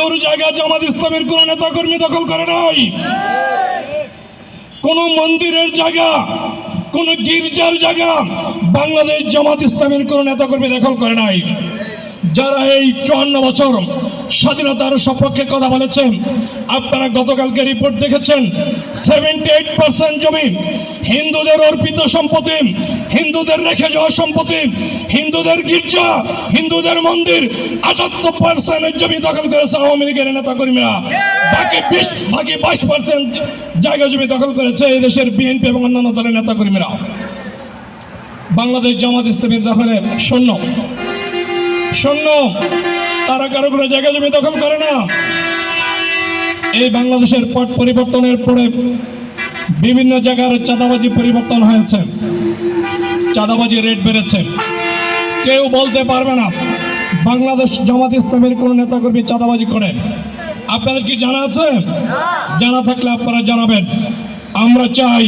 আলোর জায়গা জামাত ইসলামের কোন নেতা কর্মী দখল করে নাই? কোন মন্দিরের জায়গা, কোন গির্জার জায়গা বাংলাদেশ জামাত ইসলামের কোন নেতা কর্মী দখল করে নাই। যারা এই চুয়ান্ন বছর স্বাধীনতার সপক্ষে কথা বলেছেন। আপনারা গতকালকে রিপোর্ট দেখেছেন সেভেন্টি এইট পার্সেন্ট জমি হিন্দুদের অর্পিত সম্পত্তি, হিন্দুদের রেখে যাওয়া সম্পত্তি, হিন্দুদের গির্জা, হিন্দুদের মন্দির, আটাত্তর পার্সেন্টের জমি দখল করেছে আওয়ামী লীগের নেতা কর্মীরা বাকি বিশ, বাকি বাইশ পার্সেন্ট জায়গা জমি দখল করেছে এই দেশের বিএনপি এবং অন্যান্য দলের নেতা কর্মীরা বাংলাদেশ জামাত ইসলামের দখলে শূন্য। শূন্য। তারা কারও কোনো জায়গা জমি দখল করে না। এই বাংলাদেশের পট পরিবর্তনের পরে বিভিন্ন জায়গার চাঁদাবাজি পরিবর্তন হয়েছে। চাঁদাবাজি রেট বেড়েছে। কেউ বলতে পারবে না, বাংলাদেশ জামাত ইসলামের কোনো নেতাকর্মী চাঁদাবাজি করে। আপনাদের কি জানা আছে? জানা থাকলে আপনারা জানাবেন। আমরা চাই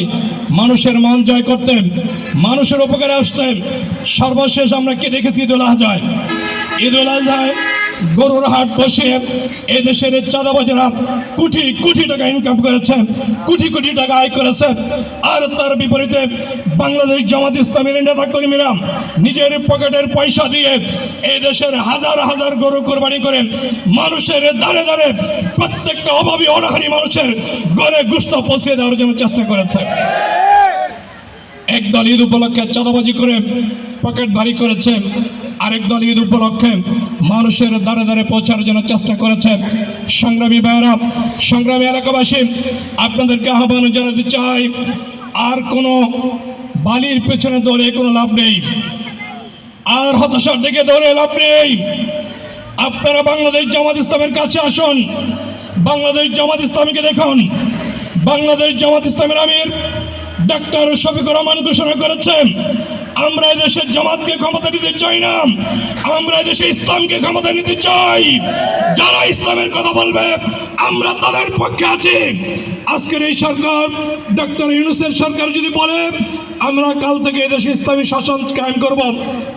মানুষের মন জয় করতে, মানুষের উপকারে আসতে। সর্বশেষ আমরা কি দেখেছি ঈদুল আজহায়? ঈদুল আজহায় গরুর হাট বসে এদেশের চাঁদাবাজেরা কোটি কোটি টাকা ইনকাম করেছে, কোটি কোটি টাকা আয় করেছে। আর তার বিপরীতে বাংলাদেশ জামাত ইসলামের নেতা কর্মীরা নিজের পকেটের পয়সা দিয়ে এই দেশের হাজার হাজার গরু কোরবানি করে মানুষের দাঁড়ে দাঁড়ে প্রত্যেকটা অভাবী, অনাহারি মানুষের ঘরে গুস্ত পৌঁছে দেওয়ার জন্য চেষ্টা করেছে। একদল ঈদ উপলক্ষে চাঁদাবাজি করে পকেট ভারী করেছে। আরেক দল ঈদ উপলক্ষে মানুষের দ্বারে দ্বারে পৌঁছানোর জন্য চেষ্টা করেছে। সংগ্রামী ভাইয়েরা, সংগ্রামী এলাকাবাসী, আপনাদেরকে আহ্বান জানাতে চাই, আর কোনো বালির পেছনে দৌড়ে কোনো লাভ নেই। আর হতাশার দিকে দৌড়ে লাভ নেই। আপনারা বাংলাদেশ জামাত ইসলামের কাছে আসুন। বাংলাদেশ জামাত ইসলামীকে দেখুন। বাংলাদেশ জামাত ইসলামের আমির ডাক্তার শফিকুর রহমান ঘোষণা করেছেন, আমরা দেশের জামাতকে ক্ষমতা নিতে চাই না, আমরা দেশে ইসলামকে ক্ষমতা নিতে চাই। যারা ইসলামের কথা বলবে, আমরা তাদের পক্ষে আছি। আজকের এই সরকার ডক্টর ইউনুসের সরকার যদি বলে, আমরা কাল থেকে এদেশে ইসলামী শাসন কায়েম করব,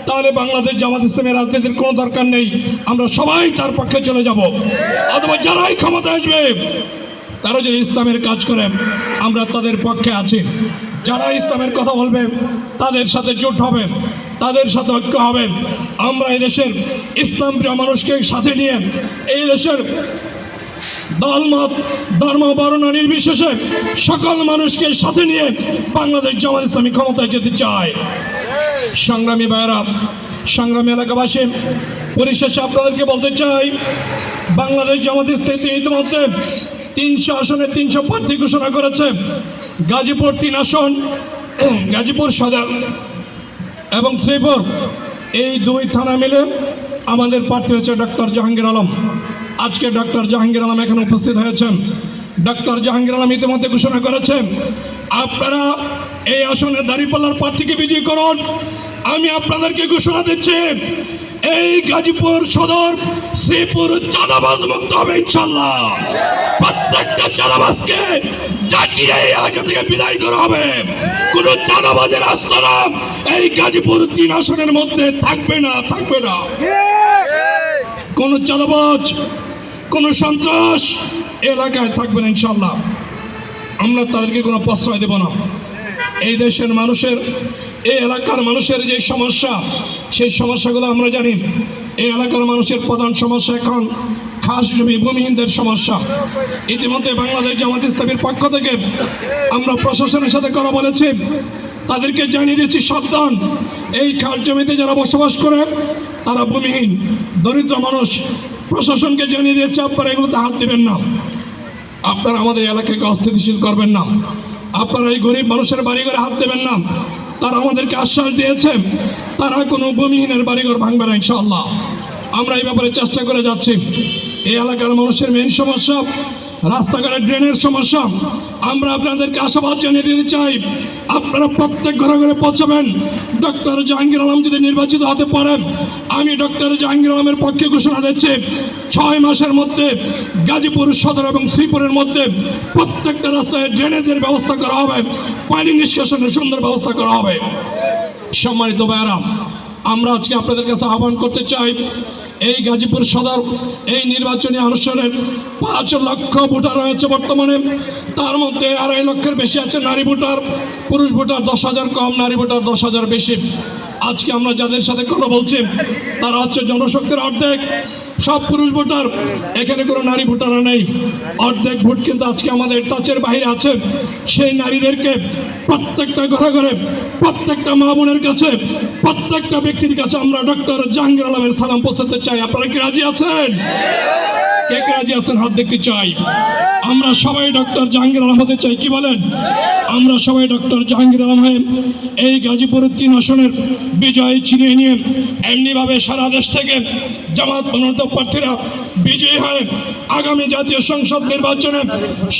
তাহলে বাংলাদেশ জামাত ইসলামের রাজনীতির কোনো দরকার নেই। আমরা সবাই তার পক্ষে চলে যাব। অথবা যারাই ক্ষমতা আসবে তারা যদি ইসলামের কাজ করে, আমরা তাদের পক্ষে আছি। যারা ইসলামের কথা বলবে, তাদের সাথে জোট হবে, তাদের সাথে ঐক্য হবে। আমরা দেশের ইসলাম প্রিয় মানুষকে সাথে নিয়ে এই দেশের দলমত ধর্ম, বর্ণ নির্বিশেষে সকল মানুষকে সাথে নিয়ে বাংলাদেশ জামাত ইসলামী ক্ষমতায় যেতে চায়। সংগ্রামী ভাইয়েরা, সংগ্রামী এলাকাবাসী, পরিশেষে আপনাদেরকে বলতে চাই, বাংলাদেশ জামাত ইসলামী ইতিমধ্যে তিনশো আসনে তিনশো প্রার্থী ঘোষণা করেছে। গাজীপুর তিন আসন, গাজীপুর সদর এবং শ্রীপুর। এই দুই থানা মিলে আমাদের প্রার্থী হচ্ছে ডক্টর জাহাঙ্গীর আলম। আজকে ডক্টর জাহাঙ্গীর আলম এখানে উপস্থিত হয়েছেন। ডক্টর জাহাঙ্গীর আলম ইতিমধ্যে ঘোষণা করেছেন, আপনারা এই আসনে দাঁড়িপাল্লার প্রার্থীকে বিজয়ী করুন। আমি আপনাদেরকে ঘোষণা দিচ্ছি, এই গাজীপুর সদর শ্রীপুর চাঁদাবাজ মুক্ত হবে ইনশাল্লাহ। প্রত্যেকটা চাঁদাবাজকে এলাকা থেকে হবে। এই গাজীপুর তিন আসনের মধ্যে না, থাকবে না। এলাকায় থাকবে না ইনশাল্লাহ। আমরা তাদেরকে কোনো প্রশ্রয় দেব না। এই দেশের মানুষের এই এলাকার মানুষের যে সমস্যা, সেই সমস্যাগুলো আমরা জানি। এই এলাকার মানুষের প্রধান সমস্যা এখন খাস জমি ভূমিহীনদের সমস্যা। ইতিমধ্যে বাংলাদেশ জামাত ইসলামের পক্ষ থেকে আমরা প্রশাসনের সাথে কথা বলেছি। তাদেরকে জানিয়ে দিচ্ছি, সাবধান। এই খাস জমিতে যারা বসবাস করে, তারা ভূমিহীন, দরিদ্র মানুষ। প্রশাসনকে জানিয়ে দিয়েছে, আপনারা এগুলোতে হাত দেবেন না। আপনারা আমাদের এলাকাকে অস্থিতিশীল করবেন না। আপনারা এই গরিব মানুষের বাড়িঘরে হাত দেবেন না। তারা আমাদেরকে আশ্বাস দিয়েছেন তারা কোনো ভূমিহীনের বাড়িঘর ভাঙবে না ইনশাল্লাহ আমরা এই ব্যাপারে চেষ্টা করে যাচ্ছি। এই এলাকার মানুষের মেন সমস্যা রাস্তাঘাটের ড্রেনের সমস্যা। আমরা আপনাদেরকে আশাবাদ জানিয়ে দিতে চাই, আপনারা প্রত্যেক ঘরে ঘরে পৌঁছাবেন। ডক্টর জাহাঙ্গীর আলম যদি নির্বাচিত হতে পারেন আমি ডক্টর জাহাঙ্গীর আলমের পক্ষে ঘোষণা দিচ্ছি, ছয় মাসের মধ্যে গাজীপুর সদর এবং শ্রীপুরের মধ্যে প্রত্যেকটা রাস্তায় ড্রেনেজের ব্যবস্থা করা হবে, পানি নিষ্কাশনের সুন্দর ব্যবস্থা করা হবে। সম্মানিত ভাইয়ারা, আমরা আজকে আপনাদের কাছে আহ্বান করতে চাই এই গাজীপুর সদর, এই নির্বাচনী অনুষ্ঠানের পাঁচ লক্ষ ভোটার রয়েছে বর্তমানে। তার মধ্যে আড়াই লক্ষের বেশি আছে নারী ভোটার, পুরুষ ভোটার দশ হাজার কম, নারী ভোটার দশ হাজার বেশি। আজকে আমরা যাদের সাথে কথা বলছি, তারা হচ্ছে জনশক্তির অর্ধেক। সব পুরুষ ভোটার, এখানে কোনো নারী ভোটাররা নেই। অর্ধেক ভোট কিন্তু আজকে আমাদের টাচের বাইরে আছে। সেই নারীদেরকে প্রত্যেকটা ঘরে ঘরে, প্রত্যেকটা মা বোনের কাছে, প্রত্যেকটা ব্যক্তির কাছে আমরা ডক্টর জাহাঙ্গীর আলমের সালাম পৌঁছাতে চাই। আপনারা কি রাজি আছেন? কে কে রাজি আছেন? হাত দেখতে চাই। আমরা সবাই ডক্টর জাহাঙ্গীর আলম হতে চাই, কি বলেন? আমরা সবাই ডক্টর জাহাঙ্গীর আলম হয়ে এই গাজীপুরের তিন আসনের বিজয় ছিনিয়ে নিয়ে এমনিভাবে সারা দেশ থেকে জামাত মনোনীত প্রার্থীরা বিজয়ী হয়ে আগামী জাতীয় সংসদ নির্বাচনে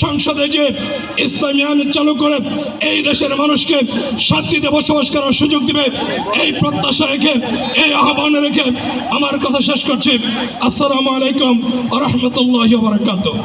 সংসদে যে ইসলামী চালু করে এই দেশের মানুষকে শান্তিতে বসবাস করার সুযোগ দিবে, এই প্রত্যাশা রেখে, এই আহ্বান রেখে আমার কথা শেষ করছি। আসসালামু আলাইকুম রহমতুল্লাহ বারাকাতুহ।